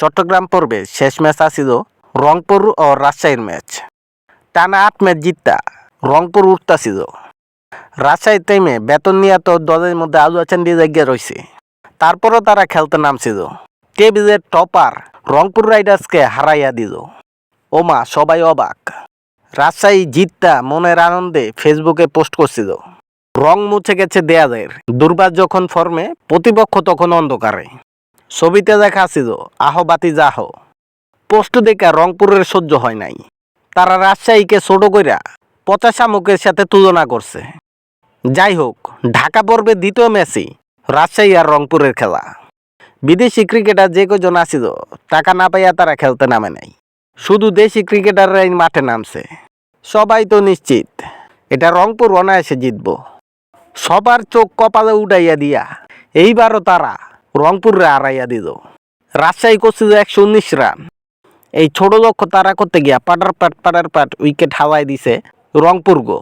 চট্টগ্রাম পর্বে শেষ ম্যাচ আসিল রংপুর ও রাজশাহীর ম্যাচ। টানা আট ম্যাচ জিততা রংপুর উঠতাছিল। রাজশাহীর টাইমে বেতন নিয়ে তো দলের মধ্যে আলু আছেন দিয়ে রয়েছে তারপরও তারা খেলতে নামছিল। টেবিলের টপার রংপুর রাইডার্সকে হারাইয়া দিল। ওমা, সবাই অবাক। রাজশাহী জিততা মনের আনন্দে ফেসবুকে পোস্ট করছিল। রং মুছে গেছে দেয়ালের। দুর্বার যখন ফর্মে প্রতিপক্ষ তখন অন্ধকারে। ছবিতে দেখা ছিল, আহ বাতি যাহ। পোস্ট দেখে রংপুরের সহ্য হয় নাই। তারা রাজশাহীকে ছোট কইরা পচা শামুকের সাথে তুলনা করছে। যাই হোক ঢাকা পর্বে দ্বিতীয় ম্যাচই রাজশাহী আর রংপুরের খেলা। বিদেশি ক্রিকেটার যে কজন আসিল টাকা না পাইয়া তারা খেলতে নামে নাই। শুধু দেশি ক্রিকেটাররাই মাঠে নামছে। সবাই তো নিশ্চিত, এটা রংপুর অনায়াসে জিতব। সবার চোখ কপালে উঠাইয়া দিয়া, এইবারও তারা রংপুরে হারাইয়া দিল রাজশাহী করছিল একশো উনিশ রান। এই ছোট লক্ষ্য তারা করতে গিয়া পাটার পাট পাটার পাট উইকেট হাওয়াই দিছে রংপুর গো।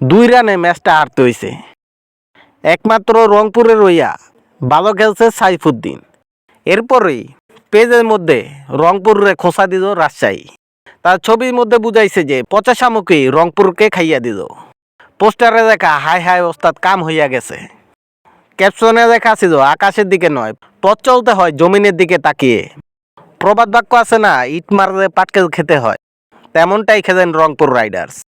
দুই রানে ম্যাচটা হারতে হইছে। একমাত্র রংপুরে রইয়া ভালো খেলছে সাইফুদ্দিন। এরপরেই পেজের মধ্যে রংপুরে খোসা দিল রাজশাহী। তার ছবির মধ্যে বুঝাইছে যে পচা শামুকই রংপুরকে খাইয়া দিল পোস্টারে দেখা হাই হাই ওস্তাদ কাম হইয়া গেছে। ক্যাপশনে দেখা ছিল আকাশের দিকে নয়, পথ চলতে হয়, জমিনের দিকে তাকিয়ে। প্রবাদ বাক্য আছে না, ইট মারলে পাটকেল খেতে হয়। তেমনটাই খেলেন রংপুর রাইডার্স।